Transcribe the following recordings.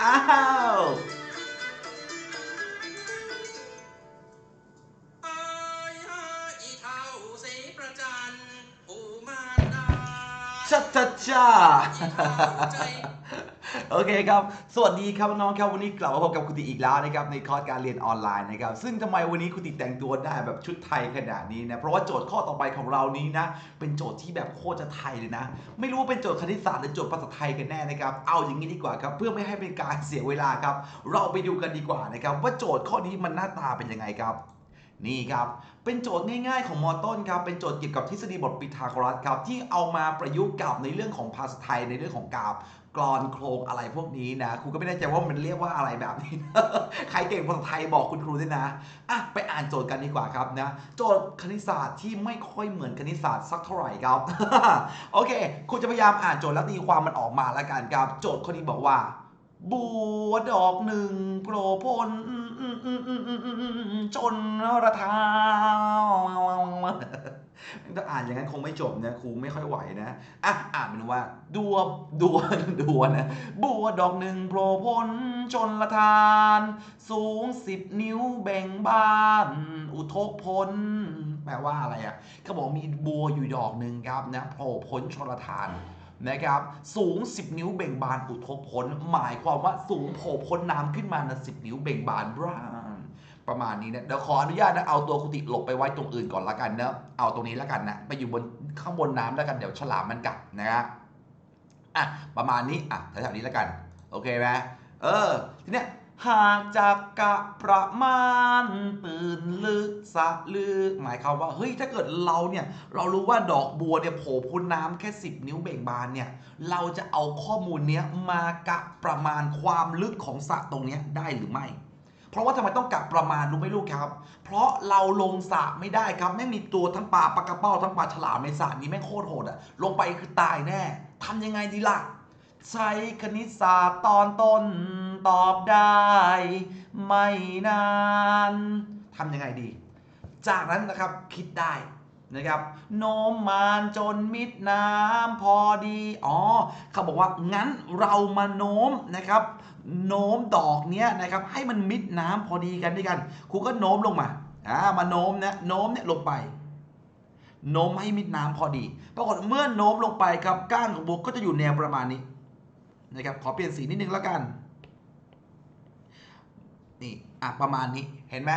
อ้า โอเคครับ สวัสดีครับน้องครับวันนี้กลับมาพบกับคุณติอีกแล้วนะครับในคอร์สการเรียนออนไลน์นะครับซึ่งทำไมวันนี้คุณติแต่งตัวได้แบบชุดไทยขนาดนี้นะเพราะว่าโจทย์ข้อต่อไปของเรานี้นะเป็นโจทย์ที่แบบโคตรจะไทยเลยนะ ไม่รู้ว่าเป็นโจทย์คณิตศาสตร์หรือโจทย์ภาษาไทยกันแน่นะครับเอาอย่างนี้ดีกว่าครับเพื่อไม่ให้เป็นการเสียเวลาครับ เราไปดูกันดีกว่านะครับว่าโจทย์ข้อนี้มันหน้าตาเป็นยังไงครับนี่ครับ เป็นโจทย์ง่ายๆของมอต้นครับ เป็นโจทย์เกี่ยวกับทฤษฎีบทปิทาโกรัสครับ ที่เอามาประยุกต์กับในเรื่องของภาษาไทยในเรื่องของกราฟ กรอนโครงอะไรพวกนี้นะครูก็ไม่แน่ใจว่ามันเรียกว่าอะไรแบบนี้ ใครเก่งภาษาไทยบอกคุณครูด้วยนะอะไปอ่านโจทย์กันดีกว่าครับนะ โจทย์คณิตศาสตร์ที่ไม่ค่อยเหมือนคณิตศาสตร์สักเท่าไหร่ครับ โอเคครูจะพยายามอ่านโจทย์แล้วตีความมันออกมาแล้วกันครับ โจทย์ข้อนี้บอกว่า บัวดอกหนึ่งโผล่พ้นจนระทา ถ้าอ่านอย่างนั้นคงไม่จบนะครูไม่ค่อยไหวนะอะอ่านเป็นว่าดัวดัวดัวนะบัวดอกหนึ่งโผล่พ้นจนละทาน สูงสิบนิ้วแบ่งบาน อุทกพ้นแปลว่าอะไรอะเขาบอกมีบัวอยู่ดอกหนึ่งครับนะโผล่พ้นชนละทานนะครับ สูง 10 นิ้วเบ่งบานอุทกพ้นหมายความว่าสูงโผล่พ้นน้ำขึ้นมานะ10 นิ้วเบ่งบานบราน ประมาณนี้นะเดี๋ยวขออนุญาตนะเอาตัวกุฏิหลบไปไว้ตรงอื่นก่อนละกันเนะเอาตรงนี้ละกันนะไปอยู่บนข้างบนน้ำแล้วกันเดี๋ยวฉลามมันกัดนะฮะอะประมาณนี้อะแถวๆนี้ละกัน โอเคไหมเออทีเนี้ยหากจากกะประมาณตื่นลึกสะลึกหมายความว่าเฮ้ยถ้าเกิดเราเนี่ยเรารู้ว่าดอกบัวเนี่ยโผล่พ้นน้ำแค่ 10 นิ้วเบ่งบานเนี่ยเราจะเอาข้อมูลเนี้ยมากะประมาณความลึกของสระตรงเนี้ยได้หรือไม่ เพราะว่าทำไมต้องกะประมาณรู้ไหมลูกครับ เพราะเราลงสระไม่ได้ครับแม่งมีตัวทั้งปลาปลากระเป้าทั้งปลาฉลามในสระนี้แม่งโคตรโหดอะลงไปคือตายแน่ทำยังไงดีล่ะใช้คณิตศาสตร์ตอนต้นตอบได้ ไม่นานทำยังไงดี จากนั้นนะครับคิดได้ นะครับโน้มมานจนมิดน้ำพอดี อ๋อเขาบอกว่างั้นเรามาโน้มนะครับโน้มดอกเนี้ยนะครับให้มันมิดน้ำพอดีกันด้วยกันครูก็โน้มลงมาอ่ามาโน้มนะโน้มเนี่ยลงไป โน้มให้มิดน้ำพอดีปรากฏเมื่อโน้มลงไปครับก้านของบัวก็จะอยู่แนวประมาณนี้นะครับขอเปลี่ยนสีนิดนึงแล้วกันนี่อะประมาณนี้เห็นไหม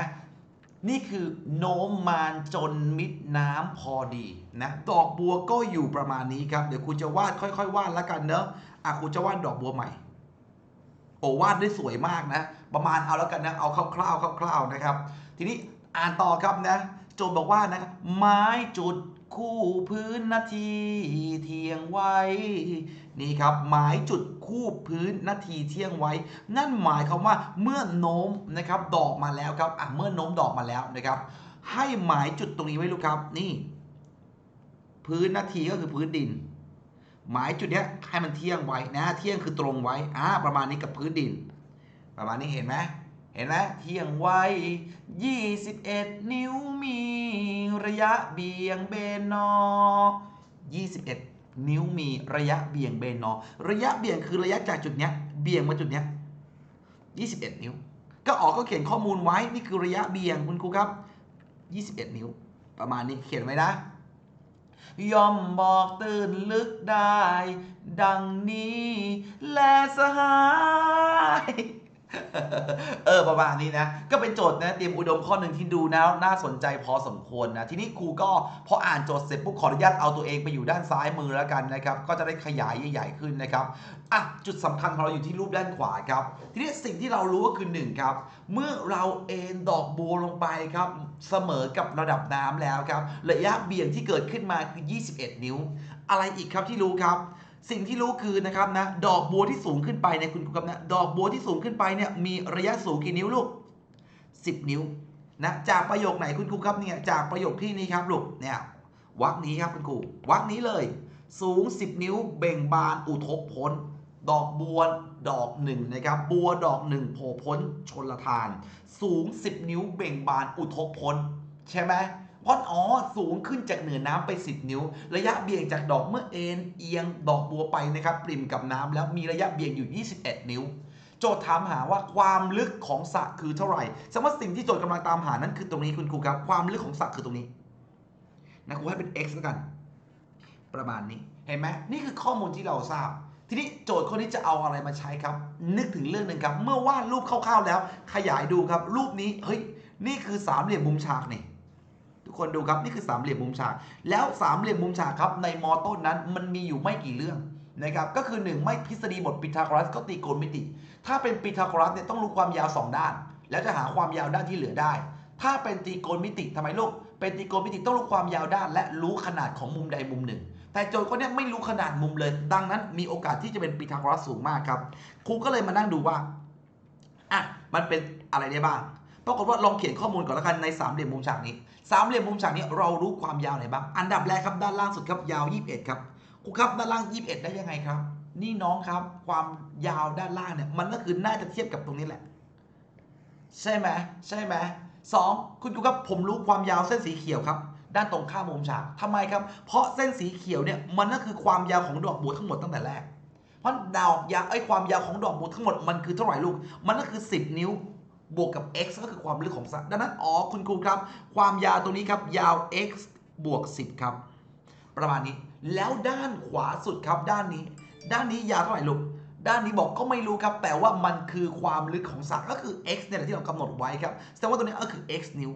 นี่คือโน้มมานจนมิดน้ำพอดีนะดอกบัวก็อยู่ประมาณนี้ครับ เดี๋ยวครูจะวาดค่อยๆวาดแล้วกันเนอะอะครูจะวาดดอกบัวใหม่โอ้วาดได้สวยมากนะ ประมาณเอาแล้วกันนะเอาคร่าวๆคร่าวๆนะครับ ทีนี้อ่านต่อครับนะโจทย์บอกว่านะไม้จุด คู่พื้นนาทีเที่ยงไว้ นี่ครับหมายจุดคู่พื้นนาทีเที่ยงไว้ นั่นหมายความว่าเมื่อโน้มนะครับดอกมาแล้วครับอะเมื่อโน้มดอกมาแล้วนะครับ ให้หมายจุดตรงนี้ไว้ลูกครับ นี่ พื้นนาทีก็คือพื้นดิน หมายจุดเนี้ยให้มันเที่ยงไว้นะ เที่ยงคือตรงไว้อ่าประมาณนี้กับพื้นดิน ประมาณนี้เห็นไหม เห็นไหมเที่ยงไว้21 นิ้วมีระยะเบี่ยงเบนนอ21 นิ้วมีระยะเบี่ยงเบนนอระยะเบี่ยงคือระยะจากจุดเนี้ยเบี่ยงมาจุดเนี้ย21 นิ้ว ก็ออกก็เขียนข้อมูลไว้นี่คือระยะเบี่ยงคุณครูครับ 21 นิ้ว ประมาณนี้เขียนไว้นะย่อมบอกตื่นลึกได้ ดังนี้ และสหาย เออประมาณนี้นะ ก็เป็นโจทย์นะเตรียมอุดมข้อหนึ่งที่ดูนะน่าสนใจพอสมควรนะ ทีนี้ครูก็พออ่านโจทย์เสร็จปุ๊บขออนุญาตเอาตัวเองไปอยู่ด้านซ้ายมือแล้วกันนะครับ ก็จะได้ขยายใหญ่ๆขึ้นนะครับอะจุดสำคัญของเราอยู่ที่รูปด้านขวาครับ ทีนี้สิ่งที่เรารู้ก็คือหนึ่งครับ เมื่อเราเอ็นดอกบัวลงไปครับ เสมอกับระดับน้ำแล้วครับ ระยะเบี่ยงที่เกิดขึ้นมาคือ 21 นิ้ว อะไรอีกครับที่รู้ครับ สิ่งที่รู้คือนะครับนะดอกบัวที่สูงขึ้นไปเนี่ยคุณครูครับนะดอกบัวที่สูงขึ้นไปเนี่ยมีระยะสูงกี่นิ้วลูก 10 นิ้วนะจากประโยคไหนคุณครูครับเนี่ยจากประโยคที่นี้ครับลูกเนี่ยวรรคนี้ครับคุณครูวรรคนี้เลย สูง 10 นิ้วเบ่งบานอุทกพ้นดอกบัวดอกหนึ่งนะครับบัวดอกหนึ่งโผล่พ้นชนละทาน สูง 10 นิ้วเบ่งบานอุทกพ้นใช่ไหม เพราะอ๋อสูงขึ้นจากเหนือน้ำไป 10 นิ้ว ระยะเบี่ยงจากดอกเมื่อเอ็นเอียงดอกบัวไปนะครับปริมกับน้ำแล้วมีระยะเบี่ยงอยู่ 21 นิ้ว โจทย์ถามหาว่าความลึกของสระคือเท่าไหร่สดงว่าสิ่งที่โจทย์กำลังตามหานั้นคือตรงนี้คุณครูครับ ความลึกของสระคือตรงนี้นะครูให้เป็น x แล้วกัน ประมาณนี้เห็นไหมนี่คือข้อมูลที่เราทราบ ทีนี้โจทย์คนนี้จะเอาอะไรมาใช้ครับ นึกถึงเรื่องหนึ่งครับ เมื่อวาดรูปคร่าวๆแล้ว ขยายดูครับ รูปนี้เฮ้ยนี่คือสามเหลี่ยมมุมฉากนี่ ทุกคนดูครับนี่คือสามเหลี่ยมมุมฉาก แล้วสามเหลี่ยมมุมฉากครับในมอต้นนั้นมันมีอยู่ไม่กี่เรื่องนะครับก็คือ 1 ไม่ทฤษฎีบทปิทาโกรัสก็ตีโกณมิติ ถ้าเป็นปิทาโกรัสเนี่ยต้องรู้ความยาว 2 ด้าน แล้วจะหาความยาวด้านที่เหลือได้ ถ้าเป็นตีโกณมิติทำไมลูกเป็นตีโกณมิติต้องรู้ความยาวด้าน และรู้ขนาดของมุมใดมุมหนึ่ง แต่โจทย์คนนี้ไม่รู้ขนาดมุมเลย ดังนั้นมีโอกาสที่จะเป็นปิทาโกรัสสูงมากครับครูก็เลยมานั่งดูว่าอะมันเป็นอะไรได้บ้าง ปรากฏว่าลองเขียนข้อมูลก่อนล้วกันในสามเหลี่ยมมุมฉากนี้สามเหลี่ยมมุมฉากนี้เรารู้ความยาวไหนบ้างอันดับแรกครับด้านล่างสุดครับยาว 21 ครับครูครับด้านล่าง 21 ได้ยังไงครับ นี่น้องครับความยาวด้านล่างเนี่ยมันก็คือน่าจะเทียบกับตรงนี้แหละ ใช่ไหมใช่ไหมสองคุณครูครับผมรู้ความยาวเส้นสีเขียวครับด้านตรงข้ามมุมฉากทำไมครับ เพราะเส้นสีเขียวเนี่ยมันก็คือความยาวของดอกบัวทั้งหมดตั้งแต่แรก เพราะดอกยาวไอ้ความยาวของดอกบัวทั้งหมดมันคือเท่าไหร่ลูก มันก็คือ 10 นิ้ว บวกกับ x ก็คือความลึกของสระดังนั้นอ๋อคุณครูครับ ความยาวตรงนี้ครับยาว x บวก 10 ครับ ประมาณนี้แล้วด้านขวาสุดครับด้านนี้ ด้านนี้ยาวเท่าไหร่ลูกด้านนี้บอกก็ไม่รู้ครับแต่ว่ามันคือความลึกของสระก็คือ x เนี่ยแหละที่เรากำหนดไว้ครับแสดงว่าตัวนี้ก็คือ x นิ้ว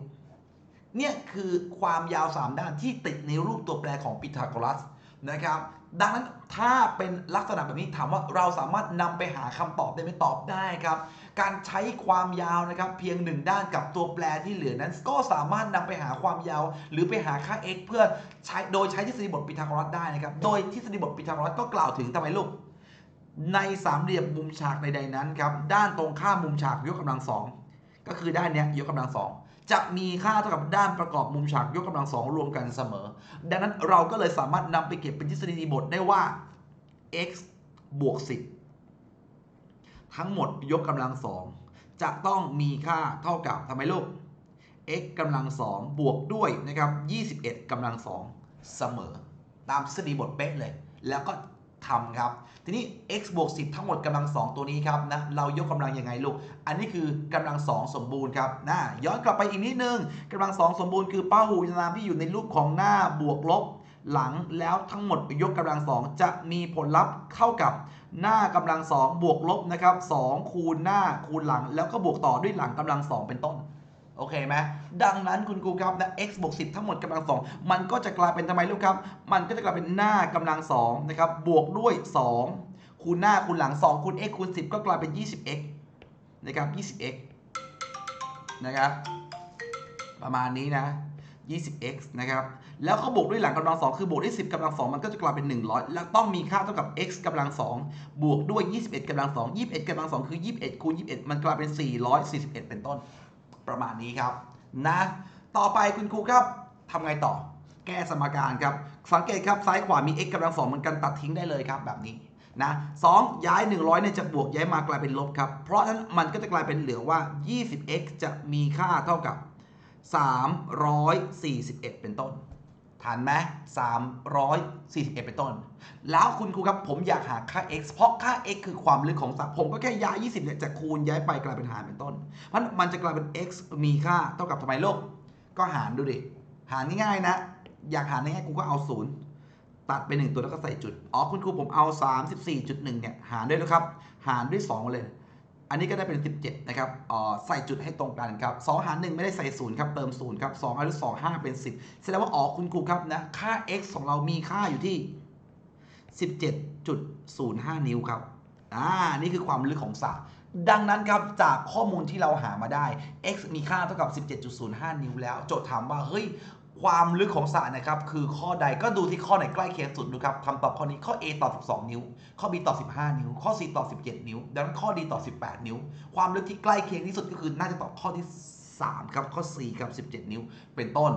เนี่ยคือความยาว 3 ด้านที่ติดในรูปตัวแปรของปิทาโกรัส นะครับ ดังนั้นถ้าเป็นลักษณะแบบนี้ถามว่าเราสามารถนำไปหาคำตอบได้ไหมตอบได้ครับ การใช้ความยาวนะครับ เพียงหนึ่งด้านกับตัวแปรที่เหลือนั้น ก็สามารถนำไปหาความยาว หรือไปหาค่า x เพื่อใช้โดยใช้ทฤษฎีบทปิทาโกรัสได้นะครับ โดยทฤษฎีบทปิทาโกรัสก็กล่าวถึงทำไมลูกในสามเหลี่ยมมุมฉากใดๆนั้นครับด้านตรงข้ามมุมฉากยกกำลังสองก็คือด้านเนี้ยยกกำลังสอง จะมีค่าเท่ากับด้านประกอบมุมฉากยกกำลังสองรวมกันเสมอ ดังนั้นเราก็เลยสามารถนำไปเก็บเป็นทฤษฎีบทได้ว่า x บวก 10 ทั้งหมดยกกำลังสองจะต้องมีค่าเท่ากับทำไมลูก x กำลังสองบวกด้วยนะครับ 21กำลังสองเสมอ ตามทฤษฎีบทเป๊ะเลย แล้วก็ ทำครับ ทีนี้ x บวก10 ทั้งหมดกำลังสองตัวนี้ครับนะเรายกกำลังยังไงลูก อันนี้คือกำลังสองสมบูรณ์ครับนะย้อนกลับไปอีกนิดนึงกำลังสองสมบูรณ์คือเป้าหูยนามที่อยู่ในรูปของหน้าบวกลบหลังแล้วทั้งหมดยกกำลังสองจะมีผลลัพธ์เท่ากับหน้ากำลังสองบวกลบนะครับ2คูณหน้าคูณหลัง แล้วก็บวกต่อด้วยหลังกำลังสองเป็นต้น โอเคไหมดังนั้นคุณครูครับนะ x บวก10 ทั้งหมดกำลังสองมันก็จะกลายเป็นทำไมลูกครับ มันก็จะกลายเป็นหน้ากำลังสองนะครับบวกด้วย 2 คูณหน้าคูณหลัง 2 คูณ x คูณ 10 ก็กลายเป็น 20x นะครับ 20x นะครับ ประมาณนี้นะ 20x นะครับ แล้วเขาบวกด้วยหลังกำลังสองคือบวกด้วย 10กำลังสองมันก็จะกลายเป็น 100 แล้วต้องมีค่าเท่ากับ x กำลังสองบวกด้วย 21กำลังสอง21กำลังสองคือ 21 คูณ 21 มันกลายเป็น 441 เป็นต้น ประมาณนี้ครับนะต่อไปคุณครูครับทำไงต่อ แก้สมการครับ สังเกตครับซ้ายขวามี x กำลังสองเหมือนกันตัดทิ้งได้เลยครับแบบนี้นะสองย้าย 100เนี่ยจะบวกย้ายมากลายเป็นลบครับ เพราะฉะนั้นมันก็จะกลายเป็นเหลือว่า 20x จะมีค่าเท่ากับ 341 เป็นต้น ทันไหม341เป็นต้น แล้วคุณครูครับผมอยากหาค่า x เพราะค่า x คือความลึกของสัตว์ผมก็แค่ย้าย 20เนี่ยจากคูณย้ายไปกลายเป็นหารเป็นต้น เพราะมันจะกลายเป็น x มีค่าเท่ากับทำไมโลก ก็หารดูดิ หารง่ายๆนะ อยากหารง่ายๆกูก็เอา0ตัดไป 1 ตัวแล้วก็ใส่จุด อ๋อคุณครูผมเอา 34.1เนี่ยหารด้วยนะครับ หารด้วย 2 เลย อันนี้ก็ได้เป็น 17 นะครับใส่จุดให้ตรงกันครับ2หาร1ไม่ได้ใส่0ครับ เติม0ครับ2หารด้วย2 5เป็น 10 แสดงว่าอ๋อคุณครูครับนะ ค่า x ของเรามีค่าอยู่ที่ 17.05 นิ้วครับ อ่า นี่คือความลึกของสระดังนั้นครับ จากข้อมูลที่เราหามาได้ x มีค่าเท่ากับ 17.05 นิ้วแล้ว โจทย์ถามว่า เฮ้ย ความลึกของสระนะครับคือข้อใดก็ดูที่ข้อไหนใกล้เคียงสุดดูครับคำตอบข้อนี้ข้อ A ตอบ 12 นิ้ว ข้อ B ตอบ 15 นิ้ว ข้อ C ตอบ 17 นิ้ว ดังนั้นข้อ D ตอบ 18 นิ้ว ความลึกที่ใกล้เคียงที่สุดก็คือน่าจะตอบข้อที่ 3 ครับ ข้อ4ครับ 17 นิ้ว เป็นต้น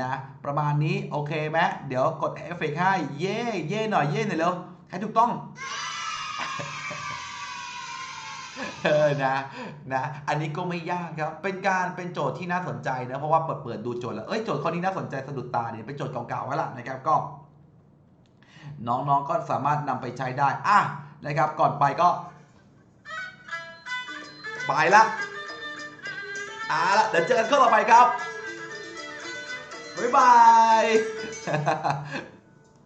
นะ ประมาณนี้ โอเคไหมเดี๋ยวกดเอฟเฟกให้เย่เย่หน่อยเย่หน่อยเร็วใครถูกต้อง เออนะนะอันนี้ก็ไม่ยากครับ เป็นการเป็นโจทย์ที่น่าสนใจนะเพราะว่าเปิดเปิดดูโจทย์แล้วเอ้ยโจทย์ข้อนี้น่าสนใจสะดุดตาเนี่ยเป็นโจทย์เก่าๆแล้วล่ะนะครับก็ น้องๆก็สามารถนำไปใช้ได้อะนะครับ ก่อนไปก็ ไปละเอาละเดี๋ยวเจอกันข้อต่อไปครับบ๊ายบาย